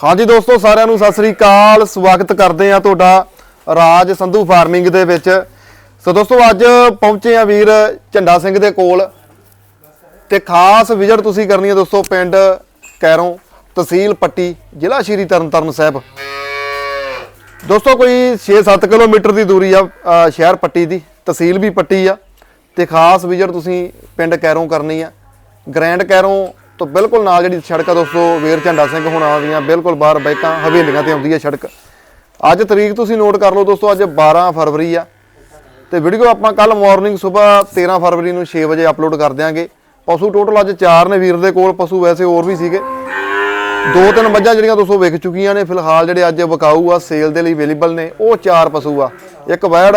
ਹਾਂਜੀ ਦੋਸਤੋ, ਸਾਰਿਆਂ ਨੂੰ ਸਤਿ ਸ੍ਰੀ ਅਕਾਲ। ਸਵਾਗਤ ਕਰਦੇ ਆ ਤੁਹਾਡਾ ਰਾਜ ਸੰਧੂ ਫਾਰਮਿੰਗ ਦੇ ਵਿੱਚ। ਸੋ ਦੋਸਤੋ, ਅੱਜ ਪਹੁੰਚੇ ਆ ਵੀਰ ਝੰਡਾ ਸਿੰਘ ਦੇ ਕੋਲ। ਤੇ ਖਾਸ ਵਿਜ਼ਿਟ ਤੁਸੀਂ ਕਰਨੀ ਹੈ ਦੋਸਤੋ, ਪਿੰਡ ਕੈਰੋਂ ਤਹਿਸੀਲ ਪੱਟੀ, ਜ਼ਿਲ੍ਹਾ ਸ਼੍ਰੀ ਤਰਨਤਾਰਨ ਸਾਹਿਬ। ਦੋਸਤੋ, ਕੋਈ 6-7 ਕਿਲੋਮੀਟਰ ਦੀ ਦੂਰੀ ਆ ਸ਼ਹਿਰ ਪੱਟੀ ਦੀ, ਤਹਿਸੀਲ ਵੀ ਪੱਟੀ ਆ। ਤੇ ਖਾਸ ਵਿਜ਼ਿਟ ਤੁਸੀਂ ਪਿੰਡ ਕੈਰੋਂ ਕਰਨੀ ਆ। ਗ੍ਰੈਂਡ ਕੈਰੋਂ ਤੋਂ ਬਿਲਕੁਲ ਨਾਲ ਜਿਹੜੀ ਸੜਕ ਆ ਦੋਸਤੋ, ਵੀਰ ਝੰਡਾ ਸਿੰਘ ਹੋਣਾ ਦੀਆਂ ਬਿਲਕੁਲ ਬਾਹਰ ਬਾਈਕਾਂ, ਹਵੇਲੀਆਂ ਤੇ ਆਉਂਦੀ ਹੈ ਸੜਕ। ਅੱਜ ਤਰੀਕ ਤੁਸੀਂ ਨੋਟ ਕਰ ਲਓ ਦੋਸਤੋ, ਅੱਜ 12 ਫਰਵਰੀ ਆ। ਤੇ ਵੀਡੀਓ ਆਪਾਂ ਕੱਲ ਮਾਰਨਿੰਗ ਸਵੇਰ 13 ਫਰਵਰੀ ਨੂੰ 6 ਵਜੇ ਅਪਲੋਡ ਕਰ ਦਿਆਂਗੇ। ਪਸ਼ੂ ਟੋਟਲ ਅੱਜ 4 ਨੇ ਵੀਰ ਦੇ ਕੋਲ, ਪਸ਼ੂ ਵੈਸੇ ਹੋਰ ਵੀ ਸੀਗੇ। ਦੋ ਤਿੰਨ ਮੱਝਾਂ ਜਿਹੜੀਆਂ ਦੋਸਤੋ ਵਿਕ ਚੁੱਕੀਆਂ ਨੇ, ਫਿਲਹਾਲ ਜਿਹੜੇ ਅੱਜ ਵਿਕਾਊ ਆ ਸੇਲ ਦੇ ਲਈ ਅਵੇਲੇਬਲ ਨੇ, ਉਹ ਚਾਰ ਪਸ਼ੂ ਆ। ਇੱਕ ਵੈੜ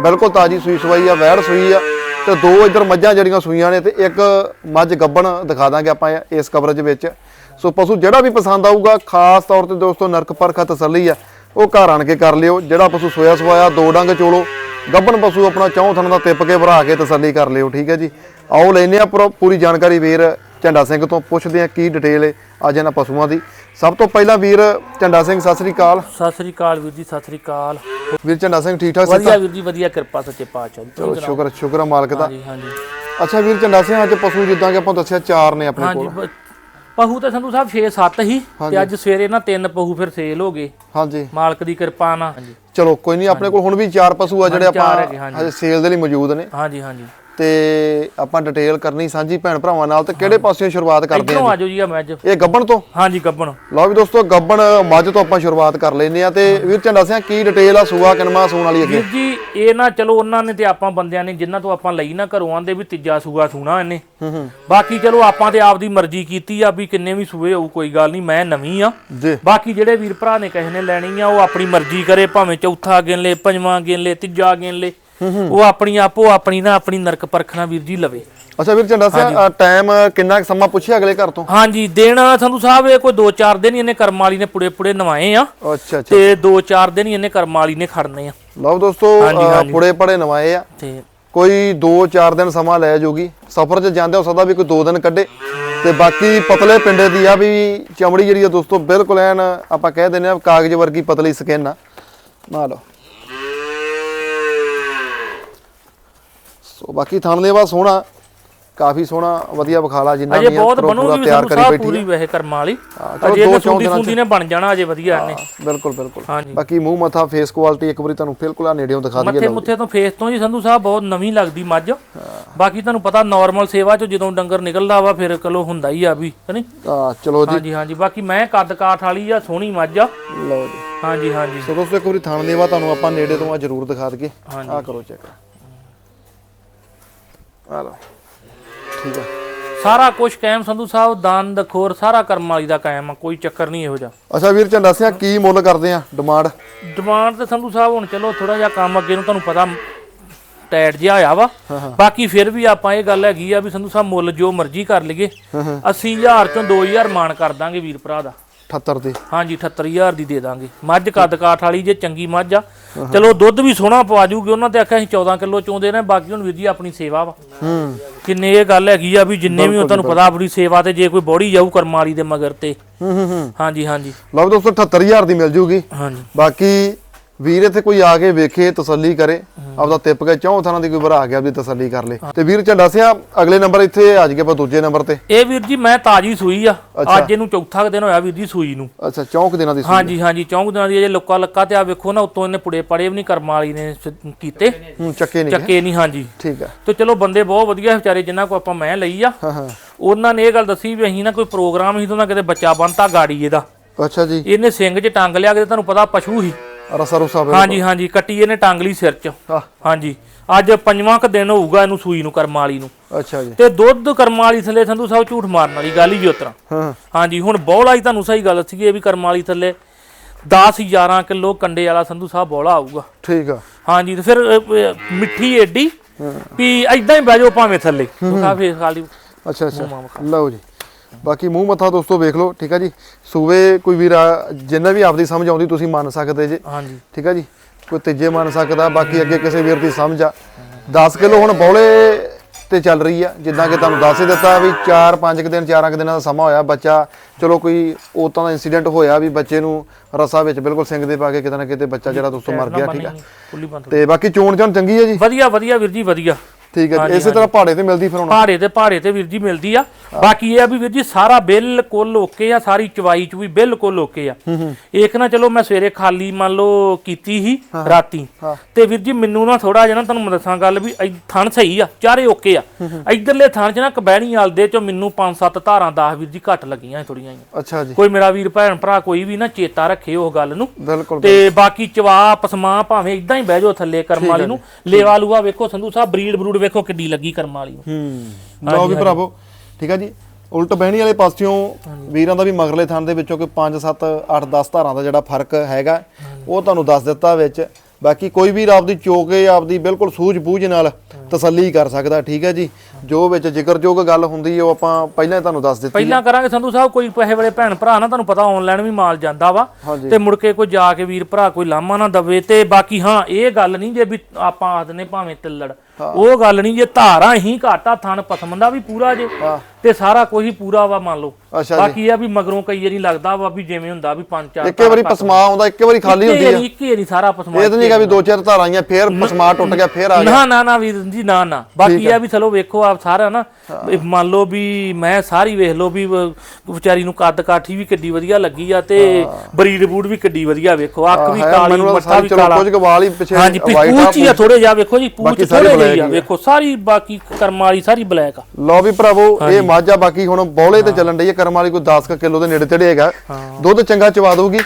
ਬਿਲਕੁਲ ਤਾਜੀ ਸੂਈ ਸਵਾਈ ਆ, ਵੈੜ ਸੂਈ ਆ। ਤੇ ਦੋ ਇੱਧਰ ਮੱਝਾਂ ਜਿਹੜੀਆਂ ਸੂਈਆਂ ਨੇ ਤੇ ਇੱਕ ਮੱਝ ਗੱਬਣ ਦਿਖਾ ਦਾਂਗੇ ਆਪਾਂ ਇਸ ਕਵਰੇਜ ਵਿੱਚ। ਸੋ ਪਸ਼ੂ ਜਿਹੜਾ ਵੀ ਪਸੰਦ ਆਊਗਾ, ਖਾਸ ਤੌਰ ਤੇ ਦੋਸਤੋ ਨਰਕ ਪਰਖਾ ਤਸੱਲੀ ਆ, ਉਹ ਘਰ ਆਣ ਕੇ ਕਰ ਲਿਓ। ਜਿਹੜਾ ਪਸ਼ੂ ਸੋਇਆ ਸਵਾਇਆ, ਦੋ ਡੰਗ ਚੋਲੋ। ਗੱਬਣ ਪਸ਼ੂ ਆਪਣਾ ਚੌਂ ਥਣ ਦਾ ਟਿੱਪ ਕੇ ਭਰਾ ਕੇ ਤਸੱਲੀ ਕਰ ਲਿਓ, ਠੀਕ ਹੈ ਜੀ। ਆਓ ਲੈਨੇ ਆ ਪੂਰਾ- ਪੂਰੀ ਜਾਣਕਾਰੀ ਵੀਰ ਝੰਡਾ ਸਿੰਘ ਤੋਂ ਪੁੱਛਦੇ ਆ ਕੀ ਡਿਟੇਲ ਹੈ ਅੱਜ ਇਹਨਾਂ ਪਸ਼ੂਆਂ ਦੀ। ਸਭ ਤੋਂ ਪਹਿਲਾਂ ਵੀਰ ਝੰਡਾ ਸਿੰਘ ਸਤਿ ਸ੍ਰੀ ਅਕਾਲ। ਸਤਿ ਸ੍ਰੀ ਅਕਾਲ ਵੀਰ ਜੀ ਸਤਿ ਸ੍ਰੀ ਅਕਾਲ। ਵੀਰ ਝੰਡਾ ਸਿੰਘ ਠੀਕ ਠਾਕ ਵਧੀਆ ਵੀਰ ਜੀ ਵਧੀਆ ਕਿਰਪਾ ਸੱਚੇ ਪਾਤਸ਼ਾਹ ਦੀ। ਚਲੋ ਸ਼ੁਕਰ ਸ਼ੁਕਰ ਆ ਮਾਲਕ ਦਾ। ਹਾਂਜੀ ਹਾਂਜੀ। ਅੱਛਾ ਵੀਰ ਝੰਡਾ ਸਿੰਘ ਅੱਜ ਪਸ਼ੂ ਜਿੱਦਾਂ ਕਿ ਆਪਾਂ ਦੱਸਿਆ ਚਾਰ ਨੇ ਆਪਣੇ ਹਾਂਜੀ ਕੋਲ। ਬ- ਪਹੂ ਤੇ ਸੰਧੂ ਸਾਹਿਬ 6-7 ਹੀ ਤੇ ਅੱਜ ਸਵੇਰੇ ਨਾ ਤਿੰਨ ਪਹੂ ਫਿਰ ਸੇਲ ਹੋ ਗਏ। ਹਾਂਜੀ। ਮਾਲਕ ਦੀ ਕਿਰਪਾ ਨਾਲ। ਹਾਂਜੀ ਚਲੋ ਕੋਈ ਨਹੀਂ ਆਪਣੇ ਕੋਲ ਹੁਣ ਵੀ ਚਾਰ ਪਸ਼ੂ ਆ ਜਿਹੜੇ ਹਾਂਜੀ, ਆਪਾਂ ਹਾਂਜੀ। ਹਜੇ ਸੇਲ ਦੇ ਲਈ ਮੌਜੂਦ ਨੇ। ਹਾਂਜੀ ਹਾਂਜੀ। ਤੇ ਆਪਾਂ ਡਿਟੇਲ ਕਰਨੀ ਸਾਂਝੀ ਭੈਣ ਭਰਾਵਾਂ ਨਾਲ ਤੇ ਕਿਹੜੇ ਪਾਸਿਓਂ ਸ਼ੁਰੂਆਤ ਕਰਦੇ ਇਧਰੋਂ ਆ ਆਜੋ ਜੀ ਆ ਮੱਝ ਇਹ ਗੱਬਣ ਤੋਂ? ਹਾਂਜੀ ਗੱਬਣ। ਲਓ ਵੀ ਦੋਸਤੋ ਗੱਬਣ ਮੱਝ ਤੋਂ ਆਪਾਂ ਸ਼ੁਰੂਆਤ ਕਰ ਲੈਨੇ ਆ ਤੇ ਵੀਰ ਝੰਡਾ ਸਿੰਘ ਕੀ ਡਿਟੇਲ ਆ ਸੂਆ ਕਿਨਮਾ ਸੂਣ ਵਾਲੀ ਅੱਗੇ? ਜੀ ਇਹ ਨਾ ਚਲੋ ਉਹਨਾਂ ਨੇ ਤੇ ਆਪਾਂ ਬੰਦਿਆਂ ਨੇ ਜਿਨ੍ਹਾਂ ਤੋਂ ਆਪਾਂ ਲਈ ਨਾ ਘਰੋਂ ਆਂਦੇ ਵੀ ਤੀਜਾ ਸੂਆ ਸੂਣਾ ਇਹਨੇ। ਹੂੰ ਹੂੰ। ਬਾਕੀ ਚਲੋ ਆਪਾਂ ਤੇ ਆਪਦੀ ਮਰਜ਼ੀ ਕੀਤੀ ਆ ਵੀ ਕਿੰਨੇ ਵੀ ਸੂਏ ਹੋਊ ਕੋਈ ਗੱਲ ਨਹੀਂ ਮੈਂ ਨਵੀਂ ਆ। ਬਾਕੀ ਜਿਹੜੇ ਵੀਰ ਭਰਾ ਨੇ ਕਿਸੇ ਨੇ ਲੈਣੀ ਆ ਉਹ ਆਪਣੀ ਮਰਜ਼ੀ ਕਰੇ ਭਾਵੇਂ ਚੌਥਾ ਗਿਣ ਲੇ ਪੰਜਵਾਂ ਗਿਣ ਲੇ ਤੀਜਾ ਗਿਣ ਲੇ। ਉਹ ਆਪਣੀ ਆਪੋ ਆਪਣੀ ਨਾ ਆਪਣੀ ਨਰਕ ਪਰਖਣਾ ਵੀਰ ਜੀ ਲਵੇ। ਅੱਛਾ ਵੀਰ ਝੰਡਾ ਸਿੰਘ ਟਾਈਮ ਕਿੰਨਾ ਸਮਾਂ ਪੁੱਛਿਆ ਅਗਲੇ ਘਰ ਤੋਂ? ਹਾਂਜੀ ਦੇਣਾ ਸੰਧੂ ਸਾਹਿਬ ਇਹ ਕੋਈ 2-4 ਦਿਨ ਹੀ ਇਹਨੇ ਕਰਮ ਵਾਲੀ ਨੇ ਪੁੜੇ ਪੁੜੇ ਨਵਾਏ ਆ। ਅੱਛਾ ਅੱਛਾ। ਤੇ 2-4 ਦਿਨ ਹੀ ਇਹਨੇ ਕਰਮ ਵਾਲੀ ਨੇ ਖੜਨੇ ਆ। ਲਓ ਦੋਸਤੋ ਪੁੜੇ ਪੜੇ ਨਵਾਏ ਆ। ਤੇ ਕੋਈ 2-4 ਦਿਨ ਸਮਾਂ ਲੈ ਜੂਗੀ। ਸਫ਼ਰ 'ਚ ਜਾਂਦੇ ਹੋ ਸਕਦਾ ਵੀ ਕੋਈ 2 ਦਿਨ ਕੱਢੇ। ਤੇ ਬਾਕੀ ਪਤਲੇ ਪਿੰਡੇ ਦੀ ਆ ਵੀ ਚਮੜੀ ਜਿਹੜੀ ਆ ਦੋਸਤੋ ਬਿਲਕੁਲ ਐਨ ਆਪਾਂ ਕਹਿ ਦਿੰਦੇ ਆ ਕਾਗਜ਼ ਵਰਗੀ ਪਤਲੀ ਸਕਿਨ ਆ। ਲਓ। ਸੋ ਬਾਕੀ ਥਣ ਦੇ ਬਾਅਦ ਸੋਹਣਾ ਕਾਫੀ ਸੋਹਣਾ ਵਧੀਆ ਵਿਖਾਲਾ ਜਿੰਨਾ ਅਜੇ ਵੀ ਆ ਬਹੁਤ ਬਣੂਗੀ ਤਿਆਰ ਕਰੀ ਬੈਠੀ ਪੂਰੀ ਵੈਸੇ ਕਰਮ ਵਾਲੀ। ਅਜੇ ਦੋ ਚੌਂ ਦਿਨਾਂ। ਸੁੰਦੀ ਨੇ ਬਣ ਜਾਣਾ ਅਜੇ ਵਧੀਆ ਇਹਨੇ। ਬਿਲਕੁਲ ਬਿਲਕੁਲ। ਬਾਕੀ ਮੂੰਹ ਮੱਥਾ ਫੇਸ ਕੁਆਲਿਟੀ ਇੱਕ ਵਾਰੀ ਤੁਹਾਨੂੰ ਬਿਲਕੁਲ ਆ ਨੇੜਿਓਂ ਦਿਖਾ ਦਈਏ ਮੱਥੇ ਮੁੱਥੇ ਤੋਂ ਫੇਸ ਤੋਂ ਜੀ ਸੰਧੂ ਸਾਹਿਬ ਬਹੁਤ ਨਵੀਂ ਲੱਗਦੀ ਮੱਝ। ਬਾਕੀ ਤੁਹਾਨੂੰ ਪਤਾ ਨਾਰਮਲ ਸੇਵਾ ਚ ਜਦੋਂ ਡੰਗਰ ਨਿਕਲਦਾ ਵਾ ਫਿਰ ਚਲੋ ਹੁੰਦਾ ਹੀ ਆ ਵੀ ਹਨੀ ਆ ਚਲੋ ਜੀ। ਹਾਂਜੀ ਹਾਂਜੀ। ਬਾਕੀ ਮੈਂ ਕੱਦ ਕਾਠ ਵਾਲੀ ਆ ਸੋਹਣੀ ਮੱਝ ਆ। ਲਓ ਜੀ। ਹਾਂਜੀ ਹਾਂਜੀ। ਸੋ ਦੋਸਤੋ ਇੱਕ ਵਾਰੀ ਥਣ ਦੇਵਾ ਤੁਹਾਨੂੰ ਆਪਾਂ ਨੇੜੇ ਤੋਂ ਆ ਜ਼ਰੂਰ ਦਿਖਾ ਦਈਏ। ਆ ਕਰੋ ਚੈੱਕ ਆ ਲਓ। ਠੀਕ ਆ। ਸਾਰਾ ਕੁਝ ਕਾਇਮ ਸੰਧੂ ਸਾਹਿਬ ਦੰਦ ਖੋਰ ਸਾਰਾ ਕਰਮ ਵਾਲੀ ਦਾ ਕਾਇਮ ਆ ਕੋਈ ਚੱਕਰ ਨਹੀਂ ਇਹੋ ਜਿਹਾ। ਅੱਛਾ ਵੀਰ ਚੰਦਾ ਸਿਆ ਕੀ ਮੁੱਲ ਕਰਦੇ ਆ ਡਿਮਾਂਡ? ਡਿਮਾਂਡ ਤੇ ਸੰਧੂ ਸਾਹਿਬ ਹੁਣ ਚਲੋ ਥੋੜਾ ਜਿਹਾ ਕੰਮ ਅੱਗੇ ਨੂੰ ਤੁਹਾਨੂੰ ਪਤਾ ਟਾਈਟ ਜਿਹਾ ਆਇਆ ਵਾ। ਬਾਕੀ ਫਿਰ ਵੀ ਆਪਾਂ ਇਹ ਗੱਲ ਹੈਗੀ ਆ ਵੀ ਸੰਧੂ ਸਾਹਿਬ ਮੁੱਲ ਜੋ ਮਰਜ਼ੀ ਕਰ ਲਈਏ। 80000 ਚੋਂ 2000 ਮਾਨ ਕਰ ਦਾਂਗੇ ਵੀਰ ਭਰਾ ਦਾ। 78 ਦੇ। ਹਾਂਜੀ 78000 ਦੀ ਦੇ ਦਾਂਗੇ। ਮੱਝ ਕੱਦ ਕਾਠ ਵਾਲੀ ਜੇ ਚੰਗੀ ਮੱਝ ਆ। ਚਲੋ ਦੁੱਧ ਵੀ ਸੋਹਣਾ ਪਵਾ ਜੂਗੀ। ਉਹਨਾਂ ਤੇ ਆਖਿਆ ਅਸੀਂ 14 ਕਿਲੋ ਚੋਂਦੇ ਨੇ ਬਾਕੀ ਹੁਣ ਵੀਰ ਜੀ ਆਪਣੀ ਸੇਵਾ ਵਾ। ਹੂੰ। ਕਿੰਨੇ ਇਹ ਗੱਲ ਹੈਗੀ ਆ ਵੀ ਜਿੰਨੇ ਵੀ ਤੁਹਾਨੂੰ ਪਤਾ ਆਪਣੀ ਸੇਵਾ ਤੇ ਜੇ ਕੋਈ ਬੋੜੀ ਜਾਊ ਕਰਮ ਵਾਲੀ ਦੇ ਮਗਰ ਤੇ। ਹੂੰ ਹੂੰ ਹਾਂਜੀ ਹਾਂਜੀ। ਲਓ ਦੋਸਤੋ 78000 ਦੀ ਮਿਲ ਜੂਗੀ। ਹਾਂਜੀ। ਬਾਕੀ ਵੀਰ ਇੱਥੇ ਕੋਈ ਆ ਕੇ ਵੇਖੇ ਤਸੱਲੀ ਕਰੇ ਆਪਦਾ ਤਿੱਪ ਕੇ ਚੌਂ ਥਾਂ ਦੀ ਕੋਈ ਭਰਾ ਗਿਆ ਆਪਦੀ ਤਸੱਲੀ ਕਰ ਲੇ। ਤੇ ਵੀਰ ਚੰਡਾ ਸਿਆ ਅਗਲੇ ਨੰਬਰ ਇੱਥੇ ਆ ਜਗੇ ਆਪਾਂ ਦੂਜੇ ਨੰਬਰ ਤੇ। ਇਹ ਵੀਰ ਜੀ ਮੈਂ ਤਾਜੀ ਸੂਈ ਆ। ਅੱਜ ਇਹਨੂੰ ਚੌਥਾ ਕੁ ਦਿਨ ਹੋਇਆ ਵੀਰ ਜੀ ਸੂਈ ਨੂੰ। ਅੱਛਾ ਚੌਂਕ ਦਿਨਾਂ ਦੀ ਸੀ ਹਾਂਜੀ ਹਾਂਜੀ ਚੌਂਕ ਦਿਨਾਂ ਦੀ ਅਜੇ ਲੁੱਕਾ ਲੱਕਾ ਤੇ ਆ ਵੇਖੋ ਨਾ ਉਤੋਂ ਇਹਨੇ ਪੁੜੇ ਪੜੇ ਵੀ ਨਹੀਂ ਕਰਮ ਵਾਲੀ ਨੇ ਸ- ਕੀਤੇ। ਹੂੰ ਚੱਕੇ ਨਹੀਂ। ਚੱਕੇ ਨਹੀਂ ਹਾਂਜੀ। ਠੀਕ ਆ। ਤੇ ਚਲੋ ਬੰਦੇ ਬਹੁਤ ਵਧੀਆ ਵਿਚਾਰੇ ਜਿਨ੍ਹਾਂ ਕੋ ਆਪਾਂ ਮੈਂ ਲਈ ਆ। ਹਾਂ ਹਾਂ। ਉਹਨਾਂ ਨੇ ਇਹ ਗੱਲ ਦੱਸੀ ਵੀ ਅਸੀਂ ਨਾ ਕੋਈ ਪ੍ਰੋਗਰਾਮ ਸੀ ਤੋਂ ਨਾ ਕਿਤੇ ਬੱਚਾ ਬੰਨਤਾ ਗਾੜੀ ਇਹਦਾ। ਅੱਛਾ ਜੀ। ਇਹਨੇ ਸਿੰਘ 'ਚ ਟੰਗ ਲਿਆ ਕਿ ਤੁਹਾਨੂੰ ਪਤਾ ਪਸ਼ੂ ਹੀ ਰਸਾ ਰੁਸਾ ਵੇ ਹਾਂਜੀ ਹਾਂਜੀ ਕੱਟੀ ਇਹਨੇ ਟੰਗ ਲਈ ਸਿਰ 'ਚ। ਹਾਂਜੀ। ਅੱਜ ਪੰਜਵਾਂ ਕ ਦਿਨ ਹੋਊਗਾ ਇਹਨੂੰ ਸੂਈ ਨੂੰ ਕਰਮ ਵਾਲੀ ਨੂੰ। ਅੱਛਾ ਜੀ। ਤੇ ਦੁੱਧ ਕਰਮ ਵਾਲੀ ਥੱਲੇ ਸੰਧੂ ਸਾਹਿਬ ਝੂਠ ਮਾਰਨ ਵਾਲੀ ਗੱਲ ਹੀ ਉਤਰਾ। ਹਾਂ। ਹਾਂਜੀ ਹੁਣ ਬੌਲਾ ਹੀ ਤੁਹਾਨੂੰ ਸਹੀ ਗੱਲ ਸੀਗੀ ਇਹ ਵੀ ਕਰਮ ਵਾਲੀ ਥੱਲੇ 10 11 ਕਿਲੋ ਕੰਡੇ ਵਾਲਾ ਸੰਧੂ ਸਾਹਿਬ ਬੌਲਾ ਆਊਗਾ। ਠੀਕ ਆ। ਹਾਂਜੀ ਤੇ ਫਿਰ ਮਿੱਠੀ ਏਡੀ ਵੀ ਐਦਾਂ ਹੀ ਬਹਿ ਜਾਓ ਭਾਵੇਂ ਥੱਲੇ। ਕਾਫੀ ਖਾਲੀ ਅੱਛਾ ਅੱਛਾ। ਲਓ ਜੀ। ਬਾਕੀ ਮੂੰਹ ਮੱਥਾ ਦੋਸਤੋ ਵੇਖ ਲਓ ਠੀਕ ਆ ਜੀ? ਸੂਵੇ ਕੋਈ ਵੀਰ ਆ, ਜਿੰਨਾ ਵੀ ਆਪਦੀ ਸਮਝ ਆਉਂਦੀ ਤੁਸੀਂ ਮੰਨ ਸਕਦੇ ਜੇ। ਹਾਂਜੀ। ਠੀਕ ਆ ਜੀ? ਕੋਈ ਤੀਜੇ ਮੰਨ ਸਕਦਾ ਬਾਕੀ ਅੱਗੇ ਕਿਸੇ ਵੀਰ ਦੀ ਸਮਝ ਆ। 10 ਕਿਲੋ ਹੁਣ ਬੌਲੇ ਤੇ ਚੱਲ ਰਹੀ ਆ। ਜਿੱਦਾਂ ਕਿ ਤੁਹਾਨੂੰ ਦੱਸ ਹੀ ਦਿੱਤਾ ਵੀ 4-5 ਦਿਨ 4 ਦਿਨਾਂ ਦਾ ਸਮਾਂ ਹੋਇਆ ਬੱਚਾ। ਚਲੋ ਕੋਈ ਉਤਾਂ ਦਾ ਇਨਸੀਡੈਂਟ ਹੋਇਆ ਵੀ ਬੱਚੇ ਨੂੰ ਰਸਾ ਵਿੱਚ ਬਿਲਕੁਲ ਸਿੰਘ ਦੇ ਪਾ ਕੇ ਕਿਤੇ ਨਾ ਕਿਤੇ ਬੱਚਾ ਜਿਹੜਾ ਦੋਸਤੋ ਮਰ ਗਿਆ ਠੀਕ ਆ? ਤੇ ਬਾਕੀ ਚੋਣ ਚਾਣ ਚੰਗੀ ਹੈ ਜੀ? ਵਧੀਆ ਵਧੀਆ ਵੀਰ ਜੀ ਵਧੀਆ। ਠੀਕ ਹੈ ਇਸੇ ਤਰ੍ਹਾਂ ਪਹਾੜੇ ਤੇ ਮਿਲਦੀ ਫਿਰ ਹੁਣ। ਭਾੜੇ ਤੇ ਭਾੜੇ ਤੇ ਵੀਰ ਜੀ ਮਿਲਦੀ ਆ। ਬਾਕੀ ਇਹ ਆ ਵੀ ਵੀਰ ਜੀ ਸਾਰਾ ਬਿਲਕੁਲ ਓਕੇ ਆ ਸਾਰੀ ਚਵਾਈ ਚ ਵੀ ਬਿਲਕੁਲ ਓਕੇ ਆ। ਇੱਕ ਨਾ ਚਲੋ ਮੈਂ ਸਵੇਰੇ ਖਾਲੀ ਮੰਨ ਲਓ ਕੀਤੀ ਸੀ ਰਾਤੀ। ਹਾਂ। ਤੇ ਵੀਰ ਜੀ ਮੈਨੂੰ ਨਾ ਥੋੜਾ ਜਿਹਾ ਨਾ ਤੁਹਾਨੂੰ ਮੈਂ ਦੱਸਾਂ ਗੱਲ ਵੀ ਥਣ ਸਹੀ ਆ ਚਾਰੇ ਓਕੇ ਆ। ਇਧਰਲੇ ਥਣ ਚ ਨਾ ਕਬੈਣੀ ਵਾਲ ਦੇ ਚੋਂ ਮੈਨੂੰ 5-7 ਧਾਰਾਂ 10 ਵੀਰ ਜੀ ਘੱਟ ਲੱਗੀਆਂ ਥੋੜੀਆਂ ਅੱਛਾ ਜੀ। ਕੋਈ ਮੇਰਾ ਵੀਰ ਭੈਣ ਭਰਾ ਕੋਈ ਵੀ ਨਾ ਚੇਤਾ ਰੱਖੇ ਉਹ ਗੱਲ ਨੂੰ। ਬਿਲਕੁਲ ਤੇ ਬਾਕੀ ਚਵਾ ਪਸਮਾ ਭਾਵੇਂ ਇਦਾਂ ਹੀ ਬਹਿ ਜਾਓ ਥੱਲੇ ਕਰਮ ਵਾਲੀ ਨੂੰ। ਲੇਵਾ ਲੂਆ ਵੇਖੋ ਸੰਧੂ ਸਾਹਿਬ ਬਰੀਡ ਬਰੂਡ ਵੇਖੋ ਕਿੱਡੀ ਲੱਗੀ ਕਰਮ ਵਾਲੀ ਹੂੰ। ਲਓ ਵੀ ਭਰਾਵੋ। ਠੀਕ ਹੈ ਜੀ। ਉਲਟ ਬਹਿਣੀ ਵਾਲੇ ਪਾਸਿਓਂ ਵੀਰਾਂ ਦਾ ਵੀ ਮਗਰਲੇ ਥਣ ਦੇ ਵਿੱਚੋਂ ਕੋਈ 5 7 8 10 ਧਾਰਾਂ ਦਾ ਜਿਹੜਾ ਫ਼ਰਕ ਹੈਗਾ ਉਹ ਤੁਹਾਨੂੰ ਦੱਸ ਦਿੱਤਾ ਵਿੱਚ। ਬਾਕੀ ਕੋਈ ਵੀ ਆਪਦੀ ਚੋਕੇ ਆਪਦੀ ਬਿਲਕੁਲ ਸੂਝ-ਬੂਝ ਨਾਲ ਤਸੱਲੀ ਕਰ ਸਕਦਾ ਠੀਕ ਹੈ ਜੀ। ਜੋ ਵਿੱਚ ਜ਼ਿਕਰਯੋਗ ਗੱਲ ਹੁੰਦੀ ਹੈ ਉਹ ਆਪਾਂ ਪਹਿਲਾਂ ਹੀ ਤੁਹਾਨੂੰ ਦੱਸ ਦਿੱਤੀ ਪਹਿਲਾਂ ਕਰਾਂਗੇ। ਸੰਧੂ ਸਾਹਿਬ ਕੋਈ ਪੈਸੇ ਵਾਲੇ ਭੈਣ ਭਰਾ ਨਾ ਤੁਹਾਨੂੰ ਪਤਾ ਆਨਲਾਈਨ ਵੀ ਮਾਲ ਜਾਂਦਾ ਵਾ। ਹਾਂਜੀ। ਤੇ ਮੁੜ ਕੇ ਕੋਈ ਜਾ ਕੇ ਵੀਰ ਭਰਾ ਕੋਈ ਲਾਮਾ ਨਾ ਦਵੇ। ਤੇ ਬਾਕੀ ਹਾਂ ਇਹ ਗੱਲ ਨਹੀਂ ਜੇ ਵੀ ਆਪਾਂ ਆਖਦੇ ਨੇ ਭਾਵੇਂ ਤਿੱਲੜ। ਉਹ ਗੱਲ ਨਹੀਂ ਜੇ ਧਾਰਾਂ ਹੀ ਘਾਟਾ ਥਣ ਪਸਮ ਦਾ ਵੀ ਪੂਰਾ ਜੇ। ਤੇ ਸਾਰਾ ਕੁਝ ਹੀ ਪੂਰਾ ਵਾ ਮੰਨ ਲਓ। ਅੱਛਾ ਜੀ। ਬਾਕੀ ਇਹ ਆ ਵੀ ਮਗਰੋਂ ਕਈ ਵਾਰੀ ਲੱਗਦਾ ਵਾ ਵੀ ਜਿਵੇਂ ਹੁੰਦਾ ਵੀ ਪੰਜ ਚਾਰ ਇੱਕੇ ਵਾਰੀ ਪਸਮਾ ਆਉਂਦਾ ਇੱਕੇ ਵਾਰੀ ਖਾਲੀ ਹੁੰਦੀ ਹੈ ਇੱਕੇ ਨਹੀਂ ਸਾਰਾ ਪਸਮਾ ਇਹ ਤਾਂ ਨਹੀਂਗਾ ਵੀ ਦੋ ਚਾਰ ਧਾਰਾਂ ਆਈਆਂ ਫੇਰ ਪਸਮਾ ਟੁੱਟ ਗਿਆ ਫੇਰ ਆ ਗਿਆ। ਨਾ ਨਾ ਨਾ ਵੀਰ ਜੀ ਨਾ ਨਾ। ਬਾਕੀ ਇਹ ਆ ਵੀ ਚਲੋ ਵੇਖੋ ਆਪ ਸਾਰਾ ਨਾ। ਇਹ ਮੰਨ ਲਓ ਵੀ ਮੈਂ ਸਾਰੀ ਵੇਖ ਲਓ ਵੀ ਵ- ਵਿਚਾਰੀ ਨੂੰ ਕੱਦ ਕਾਠੀ ਵੀ ਕਿੱਡੀ ਵਧੀਆ ਲੱਗੀ ਆ ਤੇ ਬਰੀਡ ਬੂਡ ਵੀ ਕਿੱਡੀ ਵਧੀਆ ਵੇਖੋ। ਅੱਖ ਵੀ ਕਾਲੀ ਮੱਥਾ ਵੀ ਕਾਲਾ। ਕੁਝ ਕੁ ਵਾਲ ਹੀ ਪਿੱਛੇ ਹਾਂਜੀ white ਪੂਛ ਹੀ ਆ ਥੋੜੇ ਜਿਹਾ ਵੇਖੋ ਜੀ ਪੂਛ ਸਾਰੀ ਥੋੜੇ black ਜਿਹੀ ਆ ਹੀ ਆ। ਵੇਖੋ ਸਾਰੀ ਬਾਕੀ ਕਰਮ ਵਾਲੀ ਸਾਰੀ ਬਲੈਕ ਆ। ਲਓ ਵੀ ਭਰਾਵੋ ਇਹ ਮੱਝ ਬਾਕੀ ਹੁਣ ਬੌਲੇ ਤੇ ਚੱਲਣ ਡਈ ਹੈ ਕਰਮ ਵਾਲੀ ਕੋਈ 10 ਕਿਲੋ ਦੇ ਨੇੜੇ ਤੇੜੇ ਹੈਗਾ। ਦੁੱਧ ਚੰਗਾ ਚਵਾ ਦਊਗੀ।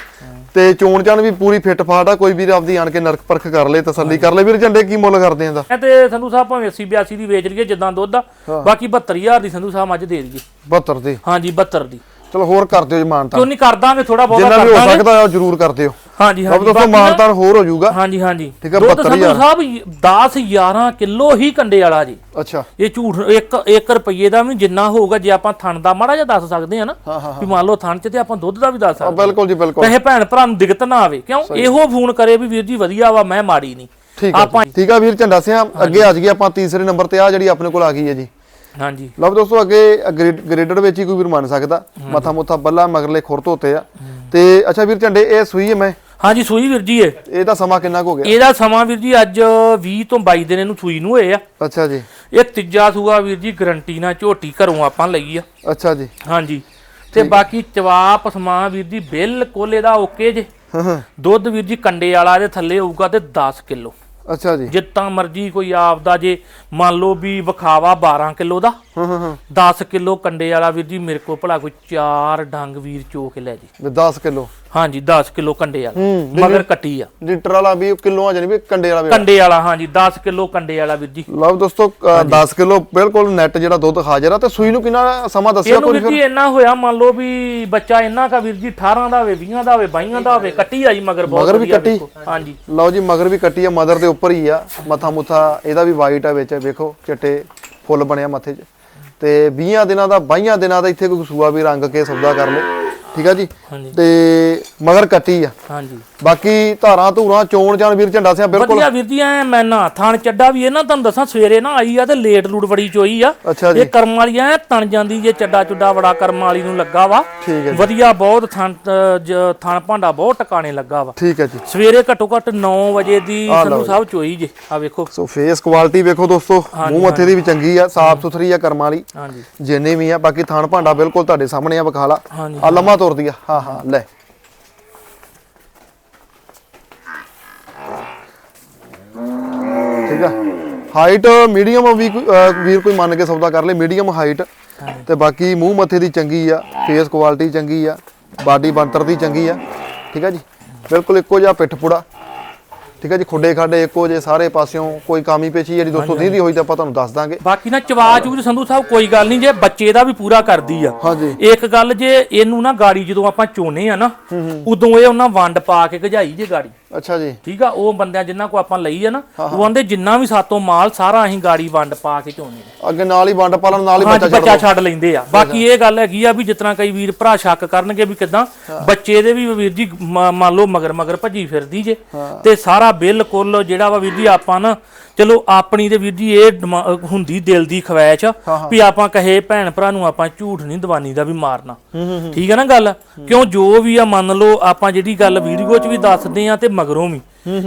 ਤੇ ਚੋਣ ਚਾਣ ਵੀ ਪੂਰੀ ਫਿੱਟ ਫਾਟ ਆ ਕੋਈ ਵੀਰ ਆਪਦੀ ਆਣ ਕੇ ਨਰਕ ਪਰਖ ਕਰ ਲੇ ਤਸੱਲੀ ਕਰ ਲੈ। ਵੀਰ ਝੰਡੇ ਕੀ ਮੁੱਲ ਕਰਦੇ ਆਂ ਦਾ ਇਹ ਤੇ ਸੰਧੂ ਸਾਹਿਬ ਭਾਵੇਂ 80 82 ਦੀ ਵੇਚ ਲਈਏ ਜਿੱਦਾਂ ਦੁੱਧ ਆ ਬਾਕੀ 72000 ਦੀ ਸੰਧੂ ਸਾਹਿਬ ਅੱਜ ਦੇ ਦਈਏ। 72 ਦੀ? ਹਾਂਜੀ 72 ਦੀ। ਚਲੋ ਹੋਰ ਕਰ ਦਿਓ ਜੀ ਮਾਨਤਾਨ ਕਿਉਂ ਨਹੀਂ ਕਰ ਦਾਂਗੇ ਥੋੜਾ ਬਹੁਤਾ ਜਿੰਨਾ ਵੀ ਹੋ ਸਕਦਾ ਹੈ ਜ਼ਰੂਰ ਕਰ ਦਿਓ। ਹਾਂਜੀ ਹਾਂਜੀ। ਦੋਸਤੋ ਮਾਨਤਾਨ ਹੋਰ ਹੋ ਜਾਊਗਾ। ਹਾਂਜੀ ਹਾਂਜੀ। ਠੀਕ ਆ, ਦੁੱਧ 72,000 ਸੰਧੂ ਸਾਹਿਬ 10 11 ਕਿਲੋ ਹੀ ਕੰਡੇ ਵਾਲਾ ਜੀ। ਅੱਛਾ। ਇਹ ਝੂਠ 1 1 ਰੁਪਏ ਦਾ ਵੀ ਜਿੰਨਾ ਹੋਊਗਾ ਜੇ ਆਪਾਂ ਥਣ ਦਾ ਮਾੜਾ ਜਿਹਾ ਦੱਸ ਸਕਦੇ ਆ ਨਾ ਹਾਂ ਹਾਂ ਵੀ ਮੰਨ ਲਓ ਥਣ ਚ ਤੇ ਆਪਾਂ ਦੁੱਧ ਦਾ ਵੀ ਦੱਸ ਹਾਂ, ਸਕਦੇ ਬਿਲਕੁਲ ਜੀ ਬਿਲਕੁਲ। ਪੈਸੇ ਭੈਣ ਭਰਾ ਨੂੰ ਦਿੱਕਤ ਨਾ ਆਵੇ। ਕਿਉਂ? ਇਹੋ ਫੋਨ ਕਰੇ ਵੀ ਵੀਰ ਜੀ ਵਧੀਆ ਵਾ ਮੈਂ ਮਾੜੀ ਨਹੀਂ। ਠੀਕ ਹੈ ਜੀ। ਠੀਕ ਆ ਵੀਰ ਝੰਡਾ ਸਿਆ ਅੱਗੇ ਆ ਜਾਈਏ ਆਪਾਂ ਤੀਸਰੇ ਨੰਬਰ ਤੇ ਆ ਜਿਹੜੀ ਆਪਣੇ ਕੋਲ ਆ ਗਈ ਹੈ ਜੀ। ਹਾਂਜੀ। ਲਓ ਦੋਸਤੋ ਅੱਗੇ ਗ੍ਰੇਡਡ ਵਿੱਚ ਹੀ ਕੋਈ ਵੀਰ ਮੰਨ ਸਕਦਾ। ਮੱਥਾ ਮੁੱਥਾ ਬੱਲਾ ਮਗਰਲੇ ਖੁਰ ਧੋਤੇ ਆ। ਤੇ ਅੱਛਾ ਵੀਰ ਝੰਡੇ ਇਹ ਸੂਈ ਹੈ ਮੈਂ? ਹਾਂਜੀ ਸੂਈ ਵੀਰ ਜੀ ਇਹ। ਇਹਦਾ ਸਮਾਂ ਕਿੰਨਾ ਕੁ ਹੋ ਗਿਆ? ਇਹਦਾ ਸਮਾਂ ਵੀਰ ਜੀ ਅੱਜ 20 ਤੋਂ 22 ਦਿਨ ਇਹਨੂੰ ਸੂਈ ਨੂੰ ਹੋਏ ਆ। ਅੱਛਾ ਜੀ। ਇਹ ਤੀਜਾ ਸੂਆ ਵੀਰ ਜੀ ਗਰੰਟੀ ਨਾਲ ਝੋਟੀ ਘਰੋਂ ਆਪਾਂ ਲਈ ਆ ਅੱਛਾ ਜੀ। ਹਾਂਜੀ। ਤੇ ਬਾਕੀ ਚਵਾਪ ਸਮਾ ਵੀਰ ਜੀ ਬਿਲਕੁਲ ਇਹਦਾ ਓਕੇ ਜੇ। ਦੁੱਧ ਵੀਰ ਜੀ ਕੰਡੇ ਵਾਲਾ ਦੇ ਥੱਲੇ ਹੋਊਗਾ ਤੇ 10 ਕਿਲੋ। ਅੱਛਾ ਜੀ। ਜਿੱਤਾਂ ਮਰਜ਼ੀ ਕੋਈ ਆਪਦਾ ਜੇ ਮੰਨ ਲਓ ਵੀ ਵਿਖਾਵਾ 12 ਕਿਲੋ ਦਾ ਹਾਂ ਹਾਂ ਹਾਂ। 10 ਕਿਲੋ ਕੰਡੇ ਵਾਲਾ ਵੀਰ ਜੀ ਮੇਰੇ ਕੋਲ ਭਲਾ ਕੋਈ ਚਾਰ ਡੰਗ ਵੀਰ ਚੋ ਕੇ ਲੈ ਜੀ। ਵੀ 10 ਕਿਲੋ? ਹਾਂਜੀ 10 ਕਿਲੋ ਕੰਡੇ ਵਾਲਾ। ਮਗਰ ਕੱਟੀ ਆ। ਲੀਟਰ ਵਾਲਾ ਵੀ ਕਿਲੋਆਂ ਜਾਨੀ ਵੀ ਕੰਡੇ ਵਾਲਾ ਵੀ ਕੰਡੇ ਵਾਲਾ ਹਾਂਜੀ 10 ਕਿਲੋ ਕੰਡੇ ਵਾਲਾ ਵੀਰ ਜੀ। ਲਓ ਦੋਸਤੋ ਅ, 10 ਕਿਲੋ ਬਿਲਕੁਲ ਨੈਟ ਜਿਹੜਾ ਦੁੱਧ ਹਾਜ਼ਰ ਆ ਤੇ ਸੂਈ ਨੂੰ ਕਿੰਨਾ ਸਮਾਂ ਦੱਸਿਆ ਇਹਨੂੰ ਕੋਈ ਵੀਰ ਜੀ ਇੰਨਾ ਹੋਇਆ ਮੰਨ ਲਓ ਵੀ ਬੱਚਾ ਇੰਨਾ ਕਾ ਵੀਰ ਜੀ 18 ਦਾ ਹੋਵੇ 20 ਦਾ ਹੋਵੇ 22 ਦਾ ਹੋਵੇ ਕੱਟੀ ਆ ਜੀ ਮਗਰ ਬਹੁਤ ਮਗਰ ਵੀ ਵਧੀਆ ਕੱਟੀ? ਵੇਖੋ। ਹਾਂਜੀ। ਲਓ ਜੀ ਮਗਰ ਵੀ ਕੱਟੀ ਆ ਮਦਰ ਦੇ ਉੱਪਰ ਹੀ ਆ ਮੱਥਾ ਮੁੱਥਾ ਇਹਦਾ ਵੀ ਵਾਈਟ ਆ ਵਿੱਚ ਵੇਖੋ ਚਿੱਟੇ ਫੁੱਲ ਬਣਿਆ ਮੱਥੇ 'ਚ। ਤੇ 20 ਦਿਨਾਂ ਦਾ 22 ਦਿਨਾਂ ਦਾ ਇੱਥੇ ਕੋਈ ਸੂਆ ਵੀ ਰੰਗ ਕੇ ਸੌਦਾ ਕਰ ਲਓ। ਠੀਕ ਆ ਜੀ? ਹਾਂਜੀ। ਤੇ ਮਗਰ ਕੱਟੀ ਆ। ਹਾਂਜੀ। ਬਾਕੀ ਧਾਰਾਂ ਧੂਰਾਂ ਚੋਣ ਜਾਣ ਵੀਰ ਝੰਡਾ ਸਿਆ ਬਿਲਕੁਲ। ਵਧੀਆ ਵੀਰ ਜੀ ਐ ਮੈਂ ਨਾ ਥਾਣ ਚੱਡਾ ਵੀ ਇਹ ਨਾ ਤੁਹਾਨੂੰ ਦੱਸਾਂ ਸਵੇਰੇ ਨਾ ਆਈ ਆ ਤੇ ਲੇਟ ਲੂਟ ਬੜੀ ਚੋਈ ਆ। ਅੱਛਾ ਜੀ। ਇਹ ਕਰਮ ਵਾਲੀ ਐ ਤਣ ਜਾਂਦੀ ਜੇ ਚੱਡਾ ਚੁੱਡਾ ਬੜਾ ਕਰਮ ਵਾਲੀ ਨੂੰ ਲੱਗਾ ਵਾ। ਠੀਕ ਹੈ ਜੀ। ਵਧੀਆ ਬਹੁਤ ਥਣ ਅ, ਜ- ਥਣ ਭਾਂਡਾ ਬਹੁਤ ਟਿਕਾਣੇ ਲੱਗਾ ਵਾ। ਠੀਕ ਹੈ ਜੀ। ਸਵੇਰੇ ਘੱਟੋ ਘੱਟ 9 ਵਜੇ ਦੀ ਸੰਧੂ ਸਾਹਿਬ ਚੋਈ ਜੇ ਆ ਵੇਖੋ। ਸੋ ਫੇਸ ਕੁਆਲਿਟੀ ਵੇਖੋ ਦੋਸਤੋ ਮੂੰਹ ਮੱਥੇ ਦੀ ਵੀ ਚੰਗੀ ਆ ਸਾਫ਼ ਸੁਥਰੀ ਆ ਕਰਮਾਂ ਵਾਲੀ। ਹਾਂਜੀ। ਜਿੰਨੇ ਵੀ ਆ ਬਾਕੀ ਥਾਣ ਭਾਂਡਾ ਬਿਲਕੁਲ ਤੁਹਾਡੇ ਸਾਹਮਣੇ ਆ ਵਿਖਾ ਲਾ ਹਾਂਜੀ। ਆ ਲੰਮਾ ਤੁਰਦੀ ਆ। ਹਾਂ ਹਾਂ ਲੈ। ਠੀਕ ਆ। ਹਾਈਟ ਮੀਡੀਅਮ ਵੀ ਕੋਈ- ਅਹ ਵੀਰ ਕੋਈ ਮੰਨ ਕੇ ਸੌਦਾ ਕਰ ਲੇ। ਮੀਡੀਅਮ ਹਾਈਟ ਤੇ ਬਾਕੀ ਮੂੰਹ ਮੱਥੇ ਦੀ ਚੰਗੀ ਆ। ਫੇਸ ਕੁਆਲਿਟੀ ਚੰਗੀ ਆ। ਬਾਡੀ ਬੰਤਰ ਦੀ ਚੰਗੀ ਆ। ਠੀਕ ਆ ਜੀ। ਬਿਲਕੁਲ ਇੱਕੋ ਜਿਹਾ ਪਿੱਠ ਪੁੜਾ ਠੀਕ ਆ ਜੀ ਖੁੱਡੇ ਖਾਡੇ ਇੱਕੋ ਜੇ ਸਾਰੇ ਪਾਸਿਓਂ ਕੋਈ ਕਾਮੀ ਪੇਚੀ ਜਿਹੜੀ ਦੋਸਤੋ ਨਹੀਂ ਦੀ ਹੋਈ ਤਾਂ ਆਪਾਂ ਤੁਹਾਨੂੰ ਦੱਸ ਦਾਂਗੇ। ਬਾਕੀ ਨਾ ਚਵਾ ਚੂਜ ਸੰਧੂ ਸਾਹਿਬ ਕੋਈ ਗੱਲ ਨਹੀਂ ਜੇ ਬੱਚੇ ਦਾ ਵੀ ਪੂਰਾ ਕਰਦੀ ਆ। ਹਾਂਜੀ। ਇੱਕ ਗੱਲ ਜੇ ਇਹਨੂੰ ਨਾ ਗਾੜੀ ਜਦੋਂ ਆਪਾਂ ਚੋਨੇ ਆ ਨਾ ਉਦੋਂ ਇਹ ਉਹਨਾਂ ਵੰਡ ਪਾ ਕੇ ਗਜਾਈ ਜੇ ਗਾੜੀ। ਅੱਛਾ ਜੀ। ਠੀਕ ਆ ਉਹ ਬੰਦਿਆਂ ਜਿਨ੍ਹਾਂ ਕੋ ਆਪਾਂ ਲਈ ਆ ਨਾ ਉਹ ਆਂਦੇ ਜਿੰਨਾ ਵੀ ਸਾਤੋਂ ਮਾਲ ਸਾਰਾ ਅਸੀਂ ਗਾੜੀ ਵੰਡ ਪਾ ਕੇ ਚੋਨੇ ਅੱਗੇ ਨਾਲ ਹੀ ਵੰਡ ਪਾਲਣ ਨਾਲ ਹੀ ਬੱਚਾ ਬੱਚਾ ਛੱਡ ਲੈਂਦੇ ਆ। ਬਾਕੀ ਇਹ ਗੱਲ ਹੈਗੀ ਆ ਵੀ ਜਿਤਨਾ ਕਈ ਵੀਰ ਭਰਾ ਸ਼ੱਕ ਕਰਨਗੇ ਵੀ ਕਿਦਾਂ ਬੱਚੇ ਦੇ ਵੀ ਵੀਰ ਜੀ ਮੰਨ ਲਓ ਮਗਰ ਮਗਰ ਭੱਜੀ ਫਿਰਦੀ ਜੇ ਤੇ ਸਾਰਾ ਬਿਲਕੁਲ ਜਿਹੜਾ ਵਾ ਵੀਰ ਜੀ ਆਪਾਂ ਨਾ ਚਲੋ ਆਪਣੀ ਤੇ ਵੀਰ ਜੀ ਇਹ ਹੁੰਦੀ ਦਿਲ ਦੀ ਖਵਾਇਸ਼ ਵੀ ਆਪਾਂ ਕਹੇ ਭੈਣ ਭਰਾ ਨੂੰ ਆਪਾਂ ਝੂਠ ਨਹੀਂ ਦਵਾਨੀ ਦਾ ਵੀ ਮਾਰਨਾ। ਠੀਕ ਹੈ ਨਾ ਗੱਲ? ਕਿਉਂ ਜੋ ਵੀ ਆ ਮੰਨ ਲਓ ਆਪਾਂ ਜਿਹੜੀ ਗੱਲ ਵੀਡੀਓ 'ਚ ਵੀ ਦੱਸਦੇ ਆ ਤੇ ਮਗਰੋਂ ਵੀ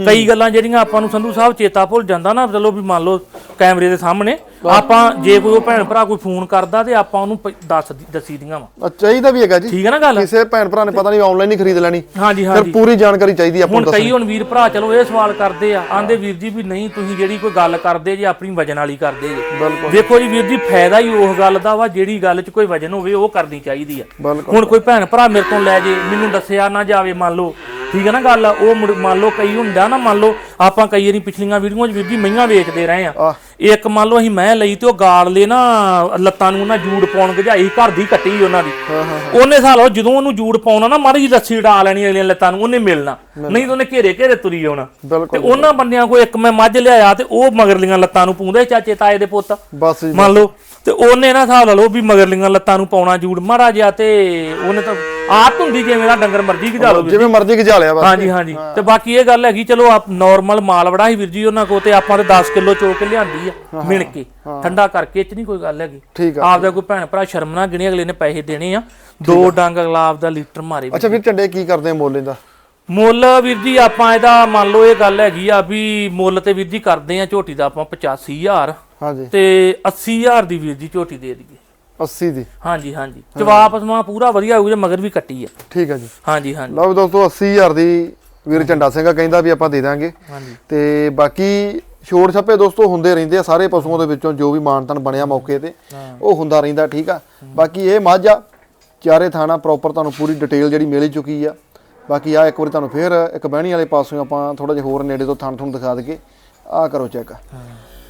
ਕਈ ਗੱਲਾਂ ਜਿਹੜੀਆਂ ਆਪਾਂ ਨੂੰ ਸੰਧੂ ਸਾਹਿਬ ਚੇਤਾ ਭੁੱਲ ਜਾਂਦਾ ਨਾ ਚਲੋ ਵੀ ਮੰਨ ਲਓ ਕੈਮਰੇ ਦੇ ਸਾਹਮਣੇ ਆਪਾਂ ਜੇ ਕੋਈ ਉਹ ਭੈਣ ਭਰਾ ਕੋਈ ਫੋਨ ਕਰਦਾ ਤੇ ਆਪਾਂ ਉਹਨੂੰ ਪ- ਦੱਸ ਦੱਸੀ ਦੀਆਂ ਵਾ। ਚਾਹੀਦਾ ਵੀ ਹੈਗਾ ਜੀ। ਠੀਕ ਹੈ ਨਾ ਗੱਲ? ਕਿਸੇ ਭੈਣ ਭਰਾ ਨੇ ਪਤਾ ਨਹੀਂ ਆਨਲਾਈਨ ਹੀ ਖਰੀਦ ਲੈਣੀ। ਹਾਂਜੀ ਫਿਰ ਹਾਂਜੀ। ਪੂਰੀ ਜਾਣਕਾਰੀ ਚਾਹੀਦੀ ਆਪਾਂ ਹੁਣ ਨੂੰ ਕਈ ਹੁਣ ਵੀਰ ਭਰਾ ਚਲੋ ਇਹ ਸਵਾਲ ਕਰਦੇ ਆ ਆਂਦੇ ਵੀਰ ਜੀ ਵੀ ਨਹੀਂ ਤੁਸੀਂ ਜਿਹੜੀ ਕੋਈ ਗੱਲ ਕਰਦੇ ਜੇ ਆਪਣੀ ਵਜਨ ਵਾਲੀ ਕਰਦੇ ਜੇ। ਬਿਲਕੁਲ। ਦੇਖੋ ਜੀ ਵੀਰ ਜੀ ਫਾਇਦਾ ਹੀ ਉਸ ਗੱਲ ਦਾ ਵਾ ਜਿਹੜੀ ਗੱਲ 'ਚ ਕੋਈ ਵਜਨ ਹੋਵੇ ਉਹ ਕਰਨੀ ਚਾਹੀਦੀ ਆ। ਬਿਲਕੁਲ। ਹੁਣ ਕੋਈ ਭੈਣ ਭਰਾ ਮੇਰੇ ਤੋਂ ਲੈ ਜੇ ਮੈਨੂੰ ਦੱਸਿਆ ਨਾ ਜਾਵੇ ਮੰਨ ਲਓ ਠੀਕ ਹੈ ਨਾ ਗੱਲ? ਉਹ ਮੁੜ- ਮੰਨ ਲਓ ਕਈ ਹੁੰਦਾ ਨਾ ਮੰਨ ਲਓ ਆਪਾਂ ਕਈ ਵਾਰੀ ਪਿਛਲੀਆਂ ਵੀਡੀਓਆਂ 'ਚ ਜੀ ਮਈਆਂ ਵੇਚਦੇ ਰਹੇ ਆ। ਇੱਕ ਮੰਨ ਲਓ ਅਸੀਂ ਮੈਂ ਲਈ ਤੇ ਉਹ ਗਾਲ ਲੈ ਨਾ ਲੱਤਾਂ ਨੂੰ ਉਹਨਾਂ ਜੂੜ ਪਾਉਣ ਗਜਾਈ ਘਰ ਦੀ ਕੱਟੀ ਉਹਨਾਂ ਦੀ। ਉਹਨੇ ਸਾਲੋ ਜਦੋਂ ਉਹਨੂੰ ਜੂੜ ਪਾਉਣਾ ਨਾ ਮਾੜੀ ਜੀ ਲੱਸੀ ਡਾ ਲੈਣੀ ਅਗਲੀਆਂ ਲੱਤਾਂ ਨੂੰ ਉਹਨੇ ਮਿਲਣਾ। ਨਹੀਂ ਤਾਂ ਉਹਨੇ ਘੇਰੇ ਘੇਰੇ ਤੁਰੀ ਆਉਣਾ ਤੇ ਉਹਨਾਂ ਬੰਦਿਆਂ ਕੋ ਇੱਕ ਮੈਂ ਮੱਝ ਲਿਆਇਆ ਤੇ ਉਹ ਮਗਰਲੀਆਂ ਲੱਤਾਂ ਨੂੰ ਪਾਉਂਦੇ ਚਾਚੇ ਤਾਏ ਦੇ ਪੁੱਤ। ਮੰਨ ਲਓ ਤੇ ਉਹਨੇ ਨਾ ਹਿਸਾਬ ਲਾ ਲਓ ਵੀ ਮਗਰਲੀਆਂ ਲੱਤਾਂ ਨੂੰ ਪਾਉਣਾ ਜੂੜ। ਮਾਰਾ ਜਿਆ ਤੇ ਉਹਨੇ ਤਾਂ ਆਪ ਹੁੰਦੀ ਜੇ ਮੇਰਾ ਡੰਗਰ ਮਰਜ਼ੀ ਗਿਜਾ ਲਓ ਜਿਵੇਂ ਮਰਜ਼ੀ ਗਿਜਾ ਲਿਆ ਬਸ। ਹਾਂਜੀ ਹਾਂਜੀ। ਤੇ ਬਾਕੀ ਇਹ ਗੱਲ ਹੈਗੀ ਚਲੋ ਆਪ ਨਾਰਮਲ ਮਾਲ ਬੜਾ ਹੀ ਵੀਰ ਜੀ ਉਹਨਾਂ ਕੋ ਤੇ ਆਪਾਂ ਤੇ 10 ਕਿਲੋ ਚੋ ਕੇ ਲਿਆਂਦੀ ਆ ਮਿਣ ਕੇ ਠੰਡਾ ਕਰਕੇ ਇਹ ਚ ਨਹੀਂ ਕੋਈ ਗੱਲ ਹੈਗੀ। ਠੀਕ ਆ। ਆਪਦਾ ਕੋਈ ਭੈਣ ਭਰਾ ਸ਼ਰਮ ਨਾ ਗਿਣੇ ਅਗਲੇ ਨੇ ਪੈਸੇ ਦੇਣੇ ਆ। ਦੋ ਡੰਗ ਅਗਲਾ ਆਪਦਾ ਲੀਟਰ ਮਾਰੇ ਅੱਛਾ ਫਿਰ ਝੰਡੇ ਕੀ ਕਰਦੇ ਆ ਮੁੱਲ ਇਹਦਾ? ਮੁੱਲ ਵੀਰ ਜੀ ਆਪਾਂ ਇਹਦਾ ਮੰਨ ਲਓ ਇਹ ਗੱਲ ਹੈਗੀ ਆ ਵੀ ਮੁੱਲ ਤੇ ਵੀਰ ਜੀ ਕਰਦੇ ਆ ਝੋਟੀ ਦਾ ਆਪਾਂ 85000 ਹਾਂਜੀ। ਤੇ 80000 ਦੀ ਵੀਰ ਜੀ ਝੋਟੀ ਦੇ ਦਈਏ। 80 ਦੀ। ਹਾਂਜੀ ਹਾਂਜੀ। ਜਵਾਬ ਸਮਾ ਪੂਰਾ ਵਧੀਆ ਹੋਊ ਜੇ ਮਗਰ ਵੀ ਕੱਟੀ ਆ। ਠੀਕ ਹੈ ਜੀ। ਹਾਂਜੀ ਹਾਂਜੀ। ਲਓ ਵੀ ਦੋਸਤੋ 80000 ਦੀ ਵੀਰ ਝੰਡਾ ਸਿੰਘਾ ਕਹਿੰਦਾ ਵੀ ਆਪਾਂ ਦੇ ਦਾਂਗੇ। ਹਾਂਜੀ। ਤੇ ਬਾਕੀ ਛੋੜ ਛੱਪੇ ਦੋਸਤੋ ਹੁੰਦੇ ਰਹਿੰਦੇ ਆ ਸਾਰੇ ਪਸ਼ੂਆਂ ਦੇ ਵਿੱਚੋਂ ਜੋ ਵੀ ਮਾਨਤਨ ਬਣਿਆ ਮੌਕੇ ਤੇ ਉਹ ਹੁੰਦਾ ਰਹਿੰਦਾ ਠੀਕ ਆ? ਬਾਕੀ ਇਹ ਮੱਝ ਆ ਚਾਰੇ ਥਾਣਾ ਪ੍ਰੋਪਰ ਤੁਹਾਨੂੰ ਪੂਰੀ ਡਿਟੇਲ ਜਿਹੜੀ ਮਿਲ ਚੁੱਕੀ ਆ। ਬਾਕੀ ਆ ਇੱਕ ਵਾਰੀ ਤੁਹਾਨੂੰ ਫੇਰ ਇੱਕ ਬਹਿਣੀ ਵਾਲੇ ਪਾਸੋਂ ਆਪਾਂ ਥੋੜਾ ਜਿਹਾ ਹੋਰ ਨੇੜੇ ਤੋਂ ਥਣ ਥਣ ਦਿਖਾ ਦਈਏ। ਆ ਕਰੋ ਚੈੱਕ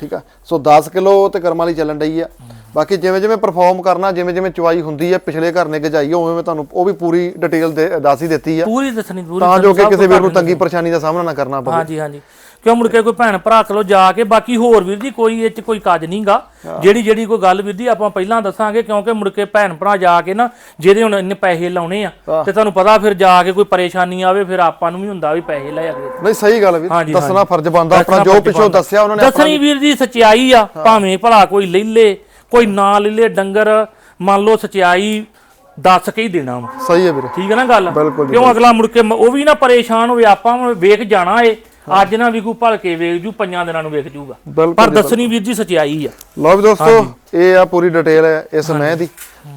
ਠੀਕ ਆ? ਸੋ 10 ਕਿਲੋ ਤੇ ਕਰਮਾਂ ਲਈ ਚੱਲਣ ਡਈ ਆ। ਬਾਕੀ ਜਿਵੇਂ ਜਿਵੇਂ ਪਰਫਾਰਮ ਕਰਨਾ ਜਿਵੇਂ ਜਿਵੇਂ ਚੁਆਈ ਹੁੰਦੀ ਆ ਪਿਛਲੇ ਘਰ ਨੇ ਗਜਾਈ ਉਵੇਂ ਉਵੇਂ ਤੁਹਾਨੂੰ ਉਹ ਵੀ ਪੂਰੀ ਡਿਟੇਲ ਦੱਸ ਹੀ ਦਿੱਤੀ ਆ। ਪੂਰੀ ਦੱਸਣੀ ਪੂਰੀ ਤਾਂ ਜੋ ਕਿ ਕਿਸੇ ਵੀਰ ਨੂੰ ਤੰਗੀ ਪਰੇਸ਼ਾਨੀ ਦਾ ਸਾਹਮਣਾ ਨਾ ਕਰਨਾ ਪਵੇ। ਹਾਂਜੀ ਹਾਂਜੀ। ਕਿਉਂ ਮੁੜ ਕੇ ਕੋਈ ਭੈਣ ਭਰਾ ਕੋਲੋਂ ਜਾ ਕੇ ਬਾਕੀ ਹੋਰ ਵੀਰ ਜੀ ਕੋਈ ਇਹ ਚ ਕੋਈ ਕਾਜ ਨਹੀਂਗਾ। ਜਿਹੜੀ ਜਿਹੜੀ ਕੋਈ ਗੱਲ ਵੀਰ ਜੀ ਆਪਾਂ ਪਹਿਲਾਂ ਦੱਸਾਂਗੇ ਕਿਉਂਕਿ ਮੁੜ ਕੇ ਭੈਣ ਭਰਾ ਜਾ ਕੇ ਨਾ ਜਿਹਦੇ ਹੁਣ ਇੰਨੇ ਪੈਸੇ ਲਾਉਣੇ ਆ ਤੇ ਤੁਹਾਨੂੰ ਪਤਾ ਫਿਰ ਜਾ ਕੇ ਕੋਈ ਪਰੇਸ਼ਾਨੀ ਆਵੇ ਫਿਰ ਆਪਾਂ ਨੂੰ ਵੀ ਹੁੰਦਾ ਵੀ ਪੈਸੇ ਲੈ ਅਗਲੇ ਨਹੀਂ ਸਹੀ ਗੱਲ ਵੀ ਦੱਸਣਾ ਫਰਜ਼ ਬਣਦਾ ਆਪਣਾ ਜੋ ਪਿੱਛੋਂ। ਦੱਸਿਆ ਉਹਨਾਂ ਨੇ ਦੱਸਣੀ ਵੀਰ ਜੀ ਸਚਾਈ ਆ ਭਾਵੇਂ ਭਲਾ ਕੋਈ ਲੈ ਲੇ ਕੋਈ ਨਾ ਲੈ ਲੇ ਡੰਗਰ ਮੰਨ ਲਓ ਸਚਾਈ ਦੱਸ ਕੇ ਹੀ ਦੇਣਾ ਵਾ। ਸਹੀ ਹੈ ਵੀਰੇ। ਠੀਕ ਹੈ ਨਾ ਗੱਲ? ਕਿਉਂ ਅਗਲਾ ਮੁੜ ਕੇ ਉਹ ਵੀ ਨਾ ਪਰੇਸ਼ਾਨ ਹੋਵੇ ਆਪਾਂ ਵੇਖ ਜਾਣਾ ਏ। ਅੱਜ ਨਾ ਵੀ ਕੋਈ ਭਲ ਕੇ ਵੇਖ ਜੂ ਪੰਜਾਂ ਦਿਨਾਂ ਨੂੰ ਵੇਖ ਜੂਗਾ। ਪਰ ਦੱਸਣੀ ਵੀਰ ਜੀ ਸਚਾਈ ਆ। ਲਓ ਵੀ ਦੋਸਤੋ ਇਹ ਆ ਪੂਰੀ ਡਿਟੇਲ ਹੈ ਇਸ ਮੈਂ ਦੀ।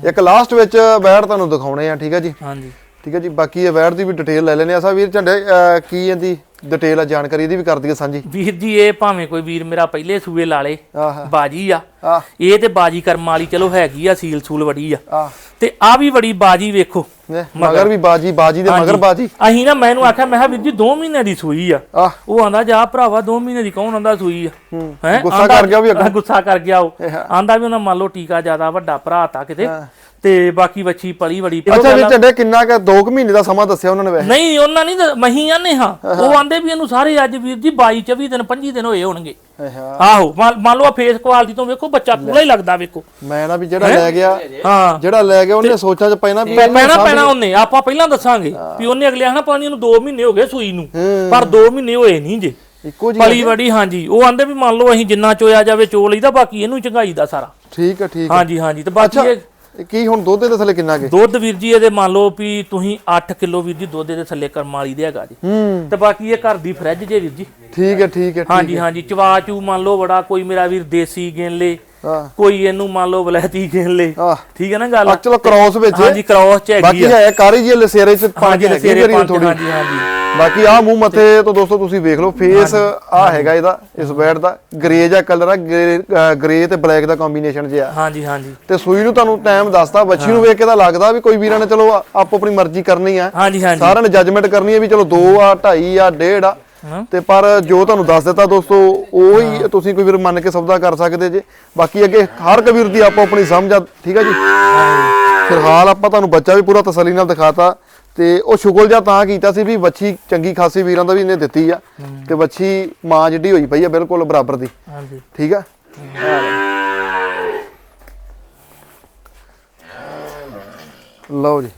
ਇੱਕ ਲਾਸਟ ਵਿੱਚ ਬੈੜ ਤੁਹਾਨੂੰ ਦਿਖਾਉਣੇ ਆ ਠੀਕ ਹੈ ਜੀ? ਹਾਂਜੀ। ਠੀਕ ਹੈ ਜੀ ਬਾਕੀ ਇਹ ਬੈੜ ਦੀ ਵੀ ਡਿਟੇਲ ਲੈ ਲੈਣੇ ਆ ਸਾ ਵੀਰ ਝੰਡੇ ਅਹ, ਕੀ ਇਹਦੀ ਡਿਟੇਲ ਆ ਜਾਣਕਾਰੀ ਇਹਦੀ ਵੀ ਕਰ ਦਈਏ ਸਾਂਝੀ। ਵੀਰ ਜੀ ਇਹ ਭਾਵੇਂ ਕੋਈ ਵੀਰ ਮੇਰਾ ਪਹਿਲੇ ਸੂਏ ਲਾਲੇ ਆਹ ਬਾਜੀ ਆ। ਆਹ। ਇਹ ਤੇ ਬਾਜੀ ਕਰਮ ਵਾਲੀ ਚਲੋ ਹੈਗੀ ਆ ਸੀਲ ਸੂਲ ਵੜੀ ਆ। ਆਹ। ਤੇ ਆ ਵੀ ਬੜੀ ਬਾਜੀ ਵੇਖੋ। ਨੇ, ਮਗਰ। ਵੀ ਬਾਜੀ ਬਾਜੀ ਦੇ ਮਗਰ ਬਾਜੀ। ਅਹੀਂ ਨਾ ਮੈਨੂੰ ਆਖਿਆ ਮੈਂ ਕਿਹਾ ਵੀਰ ਜੀ 2 ਮਹੀਨੇ ਦੀ ਸੂਈ ਆ। ਆਹ। ਉਹ ਆਂਦਾ ਜਾ ਭਰਾਵਾ 2 ਮਹੀਨੇ ਦੀ ਕੌਣ ਆਂਦਾ ਸੂਈ ਆ? ਹੂੰ। ਹੈਂ? ਗੁੱਸਾ ਆਂਦਾ- ਕਰ ਗਿਆ ਵੀ ਅੱਗੋਂ। ਗੁੱਸਾ ਕਰ ਗਿਆ ਉਹ। ਆਂਦਾ ਵੀ ਉਹਨਾਂ ਮੰਨ ਲਓ ਟੀਕਾ ਜ਼ਿਆਦਾ ਵੱਡਾ ਭਰਾ ਤਾ ਕਿਤੇ। ਤੇ ਬਾਕੀ ਵੱਛੀ ਪਲੀ ਬੜੀ ਅੱਛਾ ਵੀਰ ਝੰਡੇ ਕਿੰਨਾ ਕ 2 ਮਹੀਨੇ ਦਾ ਸਮਾਂ ਦੱਸਿਆ ਉਹਨਾਂ ਨੇ ਵੈਸੇ। ਨਹੀਂ ਉਹਨਾਂ ਨਹੀਂ ਮਹੀਆਂ ਨੇ ਹਾਂ। ਉਹ ਆਂਦੇ ਵੀ ਇਹਨੂੰ ਸਾਰੇ ਅੱਜ ਵੀਰ ਜੀ 22 24 ਦਿਨ 25 ਦਿਨ ਹੋਏ ਹੋਣਗੇ। ਆਹੋ ਮੰਨ ਲਓ ਫੇਸ ਕੁਆਲਿਟੀ ਤੋਂ ਵੇਖੋ ਬੱਚਾ ਪੂਰਾ ਹੀ ਲੱਗਦਾ ਵੇਖੋ। ਮੈਂ ਨਾ ਵੀ ਜਿਹੜਾ ਲੈ ਗਿਆ ਹਾਂ। ਜਿਹੜਾ ਲੈ ਗਿਆ ਉਹਨੇ ਸੋਚਾਂ ਚ ਪੈਣਾ ਪੈਣਾ ਪੈਣਾ ਉਹਨੇ ਆਪਾਂ ਪਹਿਲਾਂ ਦੱਸਾਂਗੇ ਵੀ ਉਹਨੇ ਅਗਲੇ ਆਖਣਾ ਪਾਣੀ ਨੂੰ 2 ਮਹੀਨੇ ਹੋ ਗਏ ਸੂਈ ਨੂੰ ਪਰ 2 ਮਹੀਨੇ ਹੋਏ ਨਹੀਂ ਜੇ। ਇੱਕੋ ਜੀ ਪਲੀ ਵੜੀ ਹਾਂਜੀ। ਉਹ ਆਂਦੇ ਵੀ ਮੰਨ ਲਓ ਅਸੀਂ ਜਿੰਨਾ ਚੋਇਆ ਜਾਵੇ ਚੋ ਲਈਦਾ ਬਾਕੀ ਇਹਨੂੰ ਚੰਗਾਈ ਦਾ ਸਾਰਾ। ਠੀਕ ਹੈ ਠੀਕ ਹੈ ਹਾਂਜੀ ਹਾਂਜੀ। ਤੇ ਬਾਕੀ ਕੀ ਹੁਣ ਦੁੱਧ ਦੇ ਥੱਲੇ ਕਿੰਨਾ ਕੇ ਦੁੱਧ ਵੀਰ ਜੀ ਇਹਦੇ ਮੰਨ ਲਓ ਵੀ ਤੁਸੀਂ 8 ਕਿਲੋ ਵੀਰ ਜੀ ਦੁੱਧ ਦੇ ਥੱਲੇ ਕਰਮ ਵਾਲੀ ਦੇ ਹੈਗਾ ਜੀ। ਤੇ ਬਾਕੀ ਇਹ ਘਰ ਦੀ ਫਰਿੱਜ ਜੇ ਵੀਰ ਜੀ। ਠੀਕ ਹੈ ਠੀਕ ਹੈ ਹਾਂਜੀ ਹਾਂਜੀ ਚਵਾ ਚੂ ਮੰਨ ਲਓ ਬੜਾ ਕੋਈ ਮੇਰਾ ਵੀਰ ਦੇਸੀ ਗਿਣ ਲੇ ਹਾਂ ਕੋਈ ਇਹਨੂੰ ਮੰਨ ਲਓ ਵਲੈਤੀ ਗਿਣ ਲੇ। ਠੀਕ ਹੈ ਨਾ ਗੱਲ? ਆ ਚਲੋ ਕ੍ਰੋਸ ਵਿੱਚ ਹਾਂਜੀ ਕ੍ਰੋਸ ਚ ਹੈਗੀ ਬਾਕੀ ਆ। ਹੈ ਕਾਰੀ ਜੀ ਲਸੇਰੇ ਚ ਪੰਜ ਹਾਂਜੀ ਹੈਗੀ ਸੇਰੇ ਜਿਹੜੀ ਪੰਜ ਥੋੜੀ ਹਾਂਜੀ ਹਾਂਜੀ। ਬਾਕੀ ਆ ਮੂੰਹ ਮੱਥੇ ਤੋਂ ਦੋਸਤੋ ਤੁਸੀਂ ਵੇਖ ਲਓ ਫੇਸ ਆ ਹੈਗਾ ਇਹਦਾ ਇਸ ਬੈਡ ਦਾ। ਗ੍ਰੇ ਜਿਹਾ ਕਲਰ ਆ ਗ੍ਰੇ ਤੇ ਬਲੈਕ ਦਾ ਕੰਬੀਨੇਸ਼ਨ ਜਿਹਾ। ਹਾਂਜੀ ਹਾਂਜੀ। ਤੇ ਸੂਈ ਨੂੰ ਤੁਹਾਨੂੰ ਟਾਈਮ ਦੱਸਦਾ ਬੱਚੀ ਨੂੰ ਵੇਖ ਕੇ ਤਾਂ ਲੱਗਦਾ ਵੀ ਕੋਈ ਵੀਰਾਂ ਨੇ ਚਲੋ ਆਪੋ ਆਪਣੀ ਮਰਜ਼ੀ ਕਰਨੀ ਆ। ਹਾਂਜੀ ਹਾਂਜੀ। ਸਾਰਿਆਂ ਨੇ ਜੱਜਮੈਂਟ ਕਰਨੀ ਹੈ ਵੀ ਚਲੋ 2 ਆ 2.5 ਆ 1.5 ਆ। ਤੇ ਪਰ ਜੋ ਤੁਹਾਨੂੰ ਦੱਸ ਦਿੱਤਾ ਦੋਸਤੋ ਉਹ ਹੀ। ਤੁਸੀਂ ਕੋਈ ਵੀਰ ਮੰਨ ਕੇ ਸੌਦਾ ਕਰ ਸਕਦੇ ਜੇ। ਬਾਕੀ ਅੱਗੇ ਹਰ ਕਬੀਰ ਦੀ ਆਪੋ ਆਪਣੀ ਸਮਝ ਆ ਠੀਕ ਆ ਜੀ? ਫਿਲਹਾਲ ਆਪਾਂ ਤੁਹਾਨੂੰ ਬੱਚਾ ਵੀ ਪੂਰਾ ਤਸੱਲੀ ਨਾਲ ਦਿਖਾਤਾ। ਤੇ ਉਹ ਸ਼ੁਗਲ ਜਾਂ ਤਾਂ ਕੀਤਾ ਸੀ ਵੀ ਵੱਛੀ ਚੰਗੀ ਖਾਸੀ ਵੀਰਾਂ ਦਾ ਵੀ ਇਹਨੇ ਦਿੱਤੀ ਆ। ਤੇ ਵੱਛੀ ਮਾਂ ਜਿੱਡੀ ਹੋਈ ਪਈ ਆ ਬਿਲਕੁਲ ਬਰਾਬਰ ਦੀ। ਹਾਂਜੀ। ਠੀਕ ਆ? ਲਓ ਜੀ।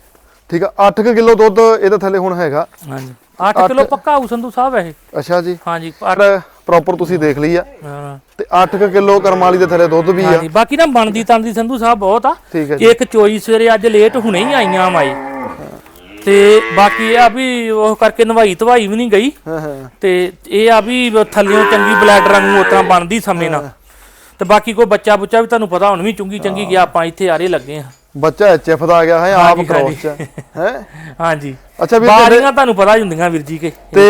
ਠੀਕ ਆ 8 ਕਿਲੋ ਦੁੱਧ ਇਹਦੇ ਥੱਲੇ ਹੁਣ ਹੈਗਾ। ਹਾਂਜੀ। 8 ਕਿਲੋ ਪੱਕਾ ਆਊ ਸੰਧੂ ਸਾਹਿਬ ਇਹ। ਅੱਛਾ ਜੀ। ਹਾਂਜੀ ਪਰ ਪ੍ਰੋਪਰ ਤੁਸੀਂ ਦੇਖ ਲਈ ਆ। ਹਾਂ। ਤੇ 8 ਕਿਲੋ ਕਰਮਾਲੀ ਦੇ ਥੱਲੇ ਦੁੱਧ ਵੀ ਆ। ਹਾਂਜੀ ਬਾਕੀ ਨਾ ਬਣਦੀ ਤਣਦੀ ਸੰਧੂ ਸਾਹਿਬ ਬਹੁਤ ਆ। ਠੀਕ ਹੈ ਜੀ। ਇੱਕ ਚੋਈ ਸਵੇਰੇ ਅੱਜ ਲੇਟ ਹੁਣੇ ਹੀ ਆਈਆਂ ਮਾਈ ਤੇ ਬਾਕੀ ਇਹ ਆ ਵੀ ਉਹ ਕਰਕੇ ਨਵਾਈ ਧਵਾਈ ਵੀ ਨਹੀਂ ਗਈ। ਹਾਂ ਹਾਂ। ਤੇ ਇਹ ਆ ਵੀ ਥੱਲਿਓਂ ਚੰਗੀ ਬਲੈਡ ਰੰਗ ਉਤਰਾ ਬਣਦੀ ਸਮੇਂ ਨਾਲ। ਤੇ ਬਾਕੀ ਕੋਈ ਬੱਚਾ ਬੁੱਚਾ ਵੀ ਤੁਹਾਨੂੰ ਪਤਾ ਹੁਣ ਵੀ ਚੁੰਗੀ ਚੰਗੀ ਗਿਆ ਆਪਾਂ ਇੱਥੇ ਆਰੇ ਲੱਗੇ ਆ। ਬੱਚਾ ਐਚਐਫ ਦਾ ਆ ਗਿਆ ਹੈ ਆਪ ਹਾਂਜੀ, ਕ੍ਰੋਸ ਚ ਹੈ ਹਾਂਜੀ। ਅੱਛਾ ਵੀਰ ਬਾਰੀਆਂ ਤੁਹਾਨੂੰ ਪਤਾ ਹੀ ਹੁੰਦੀਆਂ ਵੀਰ ਜੀ ਕੇ ਤੇ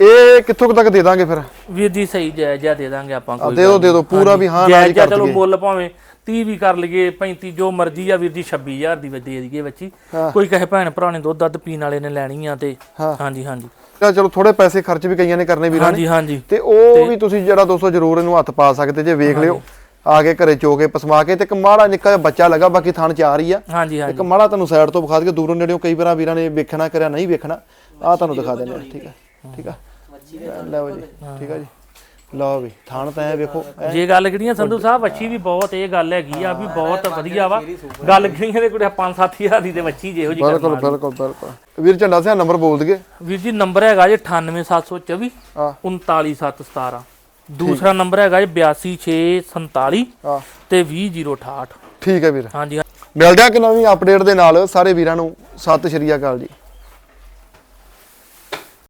ਇਹ ਕਿੱਥੋਂ ਕੁ ਤੱਕ ਦੇ ਦਾਂਗੇ ਫਿਰ? ਵੀਰ ਜੀ ਸਹੀ ਜਾਇਜ਼ਾ ਦੇ ਦਾਂਗੇ ਆਪਾਂ ਕੋਈ ਦੇ ਦਿਓ ਦੇ ਦਿਓ ਪੂਰਾ ਵੀ ਹਾਂ ਨਾ ਹੀ ਜਾਇਜ਼ਾ ਕਰ ਚਲੋ ਦਈਏ ਮੁੱਲ ਭਾਵੇਂ 30 ਵੀ ਕਰ ਲਈਏ 35 ਜੋ ਮਰਜ਼ੀ ਆ ਵੀਰ ਜੀ 26000 ਦੀ ਦੇ ਦਈਏ ਬੱਚੀ ਕੋਈ ਕਹੇ ਭੈਣ ਭਰਾ ਨੇ ਦੁੱਧ ਦੱਧ ਪੀਣ ਵਾਲੇ ਨੇ ਲੈਣੀ ਆ ਤੇ ਹਾਂ। ਹਾਂਜੀ ਹਾਂਜੀ। ਤਾਂ ਚਲੋ ਥੋੜੇ ਪੈਸੇ ਖਰਚ ਵੀ ਕਈਆਂ ਨੇ ਕਰਨੇ ਵੀਰਾਂ ਨੇ। ਹਾਂਜੀ ਹਾਂਜੀ। ਤੇ ਉਹ ਵੀ ਤੁਸੀਂ ਜਿਹੜਾ ਦੋਸਤੋ ਜ਼ਰੂਰ ਇਹਨੂੰ ਹੱਥ ਪਾ ਸਕਦੇ ਜੇ ਵੇਖ ਲਿਓ। ਆ ਕੇ ਘਰੇ ਚੋ ਕੇ ਪਸਮਾ ਕੇ ਤੇ ਇੱਕ ਮਾੜਾ ਨਿੱਕਾ ਜਿਹਾ ਬੱਚਾ ਲੱਗਾ ਬਾਕੀ ਥਣ ਚਾਰ ਹੀ ਆ। ਹਾਂਜੀ ਹਾਂਜੀ। ਇੱਕ ਮਾੜਾ ਤੁਹਾਨੂੰ ਸਾਈਡ ਤੋਂ ਵਿਖਾ ਦਈਏ ਦੂਰੋਂ ਨੇੜਿਓਂ ਕਈ ਵਾਰਾਂ ਵੀਰਾਂ ਨੇ ਵੇਖਣਾ ਕਰਿਆ ਨਹੀਂ ਵੇਖਣਾ। ਆ ਤੁਹਾਨੂੰ ਦਿਖਾ ਦਿੰਦੇ ਆ ਠੀਕ ਆ ਠੀਕ ਆ। ਲਓ ਜੀ ਠੀਕ ਆ ਜੀ। ਲਓ ਵੀ ਥਣ ਤਾਂ ਇਹ ਵੇਖੋ ਐਂ। ਜੇ ਗੱਲ ਕਰੀਏ ਸੰਧੂ ਸਾਹਿਬ ਅੱਛੀ ਵੀ ਬਹੁਤ ਇਹ ਗੱਲ ਹੈਗੀ ਆ ਵੀ ਬਹੁਤ ਵਧੀਆ ਵਾ। ਗੱਲ ਕਰੀਏ ਤੇ ਕੋਈ 5-7000 ਦੀ ਤੇ ਬੱਚੀ ਜਿਹੋ ਜੀ ਬਿਲਕੁਲ ਬਿਲਕੁਲ ਬਿਲਕੁਲ। ਵੀਰ ਝੰਡਾ ਸਿੰਘ ਨੰਬਰ ਬੋਲ ਦਈਏ। ਵੀਰ ਜੀ ਨੰਬਰ ਹੈਗਾ ਜੀ 98724 ਆ 39717 ਦੂਸਰਾ ਨੰਬਰ ਹੈਗਾ ਜੀ 82647 ਆ ਤੇ 20068 ਠੀਕ ਹੈ ਵੀਰ। ਹਾਂਜੀ। ਮਿਲਦੇ ਆ ਕਿ ਨਵੀਂ ਅਪਡੇਟ ਦੇ ਨਾਲ। ਸਾਰੇ ਵੀਰਾਂ ਨੂੰ ਸਤਿ ਸ਼੍ਰੀ ਅਕਾਲ ਜੀ।